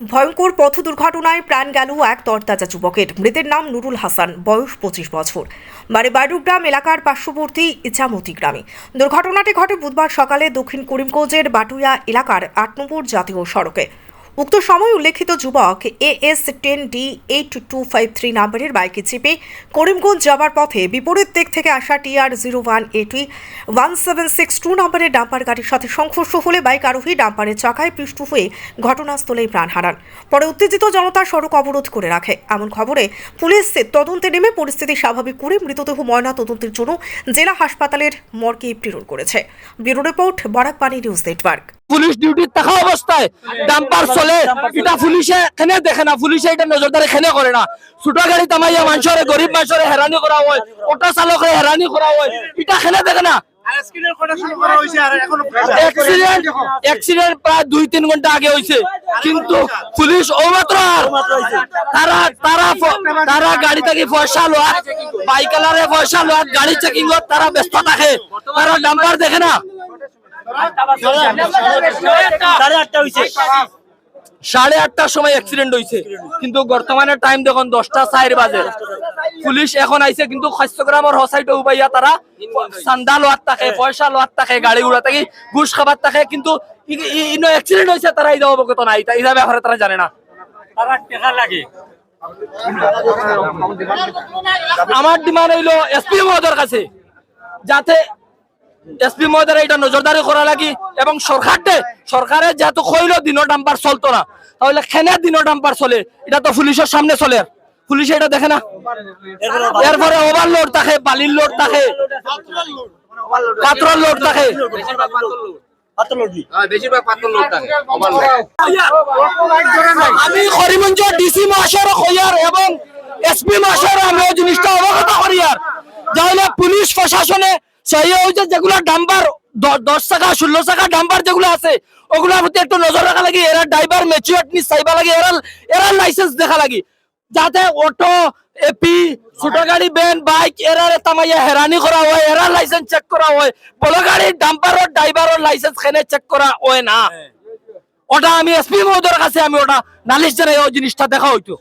ভয়ঙ্কর পথ দুর্ঘটনায় প্রাণ গেল এক তরতাজা যুবকের। মৃতের নাম নুরুল হাসান, বয়স পঁচিশ বছর। বাড়ি বাডুগ্রাম এলাকার পার্শ্ববর্তী ইছামতি গ্রামে। দুর্ঘটনাটি ঘটে বুধবার সকালে দক্ষিণ করিমগঞ্জের বাটুয়া এলাকার আট নম্বর জাতীয় সড়কে। উক্ত সময় উল্লেখিত যুবক A S ten D eight two five three নাম্বারের বাইকে চেপে করিমগঞ্জ যাওয়ার পথে বিপরীত দিক থেকে আসা T R zero one A T one seven six two নম্বরের ডাম্পার গাড়ির সাথে সংঘর্ষ হলে বাইক আরোহী ডাম্পারের চাকায় পৃষ্ঠ হয়ে ঘটনাস্থলেই প্রাণ হারান। পরে উত্তেজিত জনতা সড়ক অবরোধ করে রাখে। এমন খবরে পুলিশ তদন্তে নেমে পরিস্থিতি স্বাভাবিক করে মৃতদেহ ময়না তদন্তের জন্য জেলা হাসপাতালের মর্গে প্রেরণ করেছে। Bureau report Barakpani news network. Police duty থাকা অবস্থায় ডাম্পার চলে। এটা পুলিশে এখানে দেখে না? পুলিশে এটা নজরদারি এখানে করে না? ছোট গাড়ি তামাইয়া মানুষের গরিব মানুষের হেরানি করা হয়, অটো চালকের হেরানি করা হয়। এটা এখানে দেখে না? দুই, তিন আগে কিন্তু তারা তারা চেকিং তারা ব্যস্ত থাকে। তারা ডাম্পার দেখে না? সাড়ে আটটার সময় অ্যাক্সিডেন্ট হয়েছে কিন্তু বর্তমানে টাইম দেখুন, দশটা চার বাজে। পুলিশ এখন আইছে, কিন্তু শস্যগ্রামের হসাইটে উবাইয়া তারা চান্দা লোয়ার থাকে পয়সা লোয়ার থাকে, গাড়ি উড়া থাকে ঘুষ খাবার থাকে, কিন্তু অ্যাক্সিডেন্ট হয়েছে তারা এই অবগত নাই। এই ব্যাপারে তারা জানে না। আমার ডিমান্ড হইল এসপি মহোদয়ের কাছে, যাতে এসপি মহোদয়, এটা নজরদারি করা লাগি। এবং সরকারতে সরকারের যেহেতু কইলো দিনো ডাম্পার চলতো না। তাহলে খেনে দিনো ডাম্পার চলে? এটা তো পুলিশের সামনে চলে। পুলিশে এটা দেখে না? এরপরে ওভারলোড থাকে, বালির লোড থাকে। পাত্রর লোড থাকে। আমি করিমগঞ্জ ডিসি মহাশয়ের কইয়ার এবং এসপি মহাশয়ের আমি জিনিসটা অবগত করিয়ার যাহলে পুলিশ প্রশাসনে সেই হয়েছে যেগুলো ডাম্পার দ- দশ টাকা ষোলো টাকা ডাম্পার যেগুলো আছে ওগুলোর প্রতি একটু নজর রাখা লাগি এরা ড্রাইভার ম্যাচুরিটি চাইবা লাগে এরা এরা লাইসেন্স দেখা লাগি। যাতে অটো এপি ছোট গাড়ি ভ্যান বাইক এরারে তামাইয়া হেরানি করা হয় এরা লাইসেন্স চেক করা হয়। বড় গাড়ি ডাম্পারর ড্রাইভারের লাইসেন্স খেনে চেক করা হয় না। ওটা আমি এসপি মহোদয়ের কাছে আমি ওটা নালিশ জানাই ওই জিনিসটা দেখা হইতো।